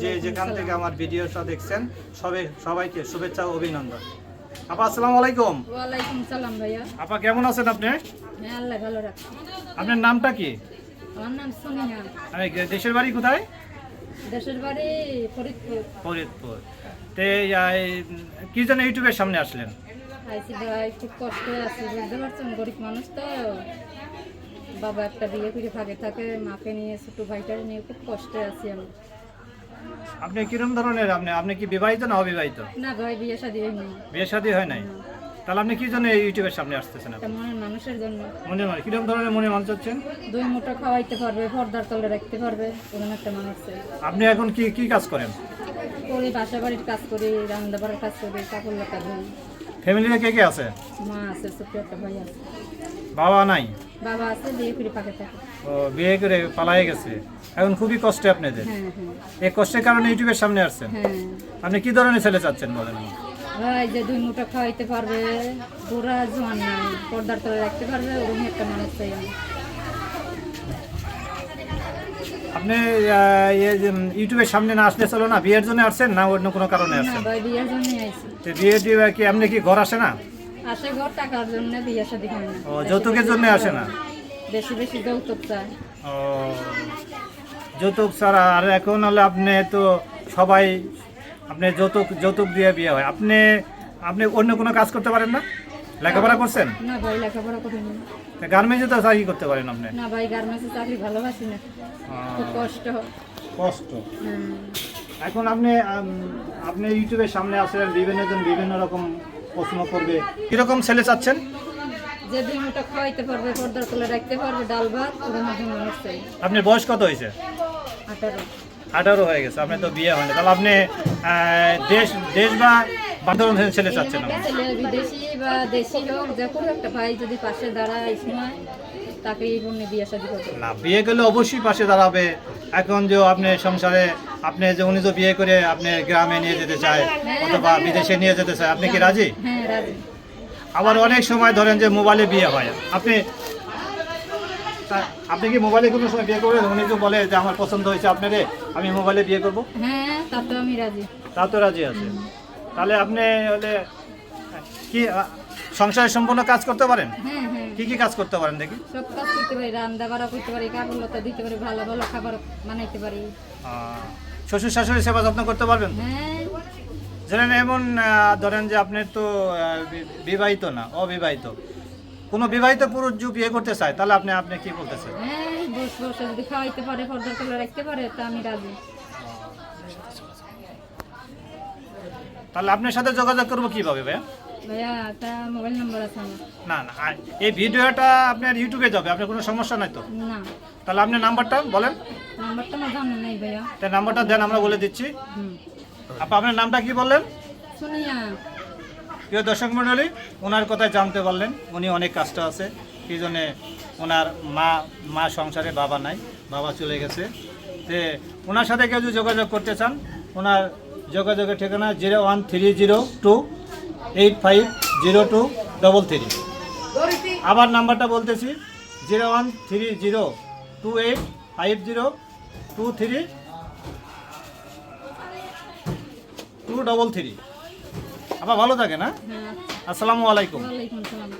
যে যেখান থেকে আমার ভিডিওটা দেখছেন সবাই সবাইকে শুভেচ্ছা ও অভিনন্দন। আপা আসসালামু আলাইকুম। ওয়ালাইকুম সালাম ভাইয়া। আপা কেমন আছেন আপনি? হ্যাঁ আল্লাহ ভালো রাখছি। আপনার নামটা কি? আমার নাম সোনিয়া আমি দেশের বাড়ি কোথায়? দেশের বাড়ি ফরিদপুর। ফরিদপুর। তে কি জন্য ইউটিউবের সামনে আসলেন? আইসি ভাই খুব কষ্ট আছে। বুঝতে পারছেন গরিব মানুষ তো। বাবা একটা বিয়ে করে ফাঁকে থাকে মাকে নিয়ে ছোটো ভাইটারে নিয়ে খুব কষ্টে আছি আমি। আপনি কিরম ধরনের আপনি আপনি কি বিবাহিত না অবিবাহিত? না ভাই বিয়ে শাদি হয়নি। বিয়ে শাদী হয় নাই? তাহলে আপনি কি জন্য এই ইউটিউবের সামনে আসতেছেন আপনি? মনে মনের মানুষের জন্য। মনে মানে কিরম ধরনের মনে মানুষ হচ্ছেন? দুই মুঠো খাওয়াইতে পারবে পর্দার তলে রাখতে পারবে এমন একটা মানুষ আপনি এখন কি কি কাজ করেন? করি বাসা বাড়ির কাজ করি রান্না বাড়ার কাজ করি কাপড় লতা ধুই। ফ্যামিলিতে কে কে আছে? মা আছে ছোট্ট একটা ভাই আছে। বাবা নাই? বাবা আছে বিয়ে করে পাকে থাকে। ও বিয়ে করে পালায়ে গেছে। এখন খুবই কষ্টে আপনাদের। হ্যাঁ হ্যাঁ। এই কষ্টের কারণে ইউটিউবের সামনে আসছেন। হ্যাঁ। আপনি কি ধরনের ছেলে চাচ্ছেন বলেন? ভাই যে দুই মুঠো খাওয়াইতে পারবে বুড়া জোয়ান নাই পর্দার তলে রাখতে পারবে ওরকম একটা মানুষ চাই আমি আপনি ইউটিউবের সামনে না আসলে চলো না বিয়ের জন্য আসছেন না অন্য কোনো কারণে আসছেন? বিয়ের বিয়ে টিয়ে কি আপনি কি ঘর আসে না? আসে ঘর টাকার জন্য বিয়ে শাদি ও যৌতুকের জন্য আসে না? বেশি বেশি যৌতুক চায় ও যৌতুক ছাড়া আর এখন হলে আপনি তো সবাই আপনি যৌতুক যৌতুক দিয়ে বিয়ে হয়। আপনি আপনি অন্য কোনো কাজ করতে পারেন না? লেখাপড়া করছেন? না ভাই লেখাপড়া করিনি গার্মেন্টসে তো চাকরি করতে পারেন আপনি? না ভাই গার্মেন্টসে চাকরি ভালোবাসি না। খুব কষ্ট। কষ্ট। এখন আপনি আপনি ইউটিউবের সামনে আসেন বিভিন্ন জন বিভিন্ন রকম প্রশ্ন করবে। কীরকম ছেলে চাচ্ছেন? যে দুই মুঠো খাওয়াইতে পারবে পর্দার তলে রাখতে পারবে ডাল ভাত মানুষ চাই আপনার বয়স কত হয়েছে? আঠারো। আঠারো হয়ে গেছে আপনার তো বিয়ে হয়নি। তাহলে আপনি দেশ দেশ বা বান্ধব ছেলে চাচ্ছেন ছেলে বিদেশি বা দেশি হোক যে কোনো একটা ভাই যদি পাশে দাঁড়ায় সময় তাকে এই বন্যে বিয়ে শাদি করবে। না বিয়ে করলে অবশ্যই পাশে দাঁড়াবে। এখন যে আপনি সংসারে আপনি যে উনি যে বিয়ে করে আপনি গ্রামে নিয়ে যেতে চায় অথবা বিদেশে নিয়ে যেতে চায় আপনি কি রাজি? হ্যাঁ রাজি। আবার অনেক সময় ধরেন যে মোবাইলে বিয়ে হয়। আপনি আপনি কি মোবাইলে কোনো সময় বিয়ে করবেন উনি তো বলে যে আমার পছন্দ হয়েছে আপনারে আমি মোবাইলে বিয়ে করব? হ্যাঁ তাতে আমি রাজি। তা তো রাজি আছে। তাহলে আপনি হলে কি সংসারের সম্পূর্ণ কাজ করতে পারেন? হ্যাঁ হ্যাঁ। কি কি কাজ করতে পারেন দেখি? সব কাজ করতে পারি রান্না বাড়া করতে পারি কাপড় লতা দিতে পারি ভালো ভালো খাবার বানাইতে পারি। শ্বশুর শাশুড়ি সেবা যত্ন করতে পারবেন? হ্যাঁ। ধরেন এমন ধরেন যে আপনি তো বিবাহিত না অবিবাহিত। কোনো বিবাহিত পুরুষ যদি বিয়ে করতে চায় তাহলে আপনি আপনি কি বলতেছেন? হ্যাঁ বস বসে যদি খাওয়াইতে পারে পর্দার তলে রাখতে পারে তা আমি রাজি। তাহলে আপনার সাথে যোগাযোগ করব কীভাবে ভাইয়া? ভাইয়া একটা মোবাইল নাম্বার আছে আমার। না না আর এই ভিডিওটা আপনার ইউটিউবে যাবে আপনার কোনো সমস্যা নাই তো? না। তাহলে আপনার নাম্বারটা বলেন। নাম্বারটা আমার জানা নেই ভাইয়া। তাই নাম্বারটা দেন আমরা বলে দিচ্ছি। হুম। আপা আপনার নামটা কি বললেন? প্রিয় দর্শক মণ্ডলী ওনার কথায় জানতে পারলেন উনি অনেক কষ্ট আছে। এই জন্যে ওনার মা মা সংসারে বাবা নাই বাবা চলে গেছে। তে ওনার সাথে কেউ যদি যোগাযোগ করতে চান ওনার যোগাযোগের ঠিকানা zero one three zero two eight five zero two double three. আবার নাম্বারটা বলতেছি zero one three zero two eight five zero two three two double three. আবার ভালো থাকে না হ্যাঁ। আসসালামু আলাইকুম। আসসালাম।